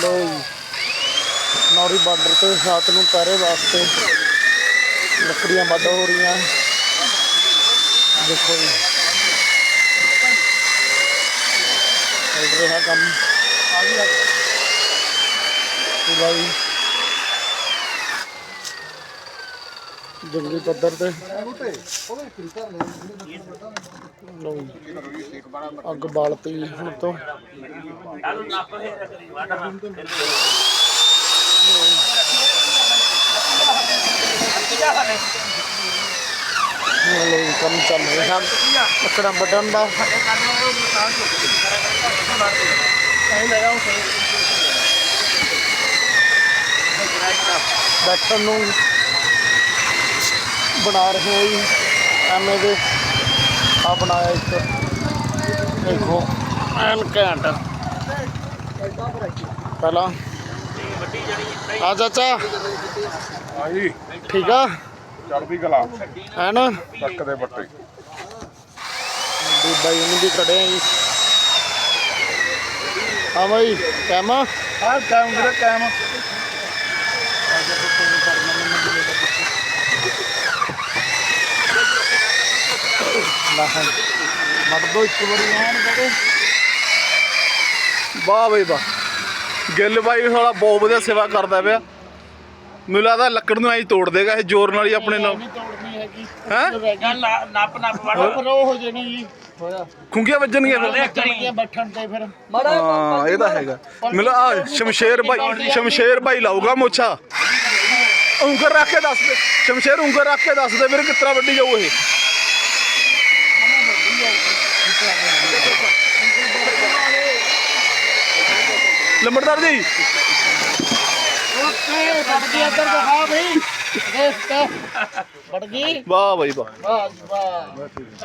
ਲੋ ਨੌਰੀ border ਤੇ ਰਾਤ ਨੂੰ ਪਹਿਰੇ ਵਾਸਤੇ ਲੱਕੜੀਆਂ ਵੱਢ ਹੋ ਰਹੀਆਂ। ਦੇਖੋ ਜੀ। ਚੱਲ ਰਿਹਾ ਕੰਮ। ਪੂਰਾ ਜੀ। ਜੰਗਲੀ ਪੱਧਰ ਤੇ। ਲਓ ਜੀ। ਅੱਗ ਬਾਲਤੀ ਹੁਣ ਤੋਂ। ਲਓ ਜੀ, ਕੰਮ ਚੱਲ ਰਿਹਾ। ਲੱਕੜਾਂ ਵੱਢਣ ਦਾ। ਬੈਠਣ ਨੂੰ ਬਣਾ ਰਹੇ ਹਾਂ ਜੀ ਐਵੇਂ ਦੇ। ਆ ਬਣਾਇਆ ਇੱਕ ਦੇਖੋ ਐਨ ਘੈਂਟ ਪਹਿਲਾਂ ਆ ਚਾਚਾ ਆਈ ਠੀਕ ਆ ਚੜਦੀ ਕਲਾ ਐਨ ਟੱਕ ਦੇ ਬੱਟੇ ਬੀਬਾ ਜੀ ਨੂੰ ਵੀ ਖੜੇ ਆ ਜੀ ਹਾਂ ਬਾਈ ਕੰਮ ਆ ਟਾਈਮ ਵੀਰੇ ਟਾਈਮ ਮੜ ਦੋ ਇੱਕ ਵਾਰੀ ਐਨ ਕਦੇ। ਵਾਹ ਬਈ ਵਾਹ। ਗਿੱਲ ਬਾਈ ਸਾਲਾ ਬਹੁਤ ਵਧੀਆ ਸੇਵਾ ਕਰਦਾ ਪਿਆ। ਮੈਨੂੰ ਲੱਗਦਾ ਲੱਕੜ ਨੂੰ ਐਂ ਤੋੜ ਦੇਗਾ ਇਹ ਜ਼ੋਰ ਨਾਲ ਹੀ ਆਪਣੇ ਨਾਲ। ਤੋੜਨੀ ਹੈਗੀ। ਹੈਂ? ਗੱਲ ਨੱਪ ਨੱਪ ਵੜ ਪਰ ਉਹ ਹੋ ਜਾਣੀ ਜੀ। ਖੁੰਗੀਆਂ ਵੱਜਣਗੀਆਂ ਫਿਰ। ਚੱਲੀਆਂ ਬੈਠਣ ਤੇ ਫਿਰ। ਹਾਂ ਇਹ ਤਾਂ ਹੈਗਾ। ਮੈਨੂੰ ਆ ਸ਼ਮਸ਼ੇਰ ਬਾਈ ਸ਼ਮਸ਼ੇਰ ਬਾਈ ਲਾਊਗਾ ਮੋਛਾ। ਉਂਗਰ ਰੱਖ ਕੇ ਦੱਸ ਦੇ। ਸ਼ਮਸ਼ੇਰ ਉਂਗਰ ਰੱਖ ਕੇ ਦੱਸ ਦੇ ਵੀਰ ਕਿਤਨਾ ਵੱਡੀ ਜਾਊ ਇਹ। ਲੰਬੜਦਾਰ ਜੀ। ਓਕੇ ਵੜ ਗਈ ਇੱਧਰ ਦਿਖਾ ਬਈ। ਦੇਖ ਤੇ ਵੜ ਗਈ। ਵਾਹ ਬਾਈ ਵਾਹ। ਵਾਹ ਵਾਹ।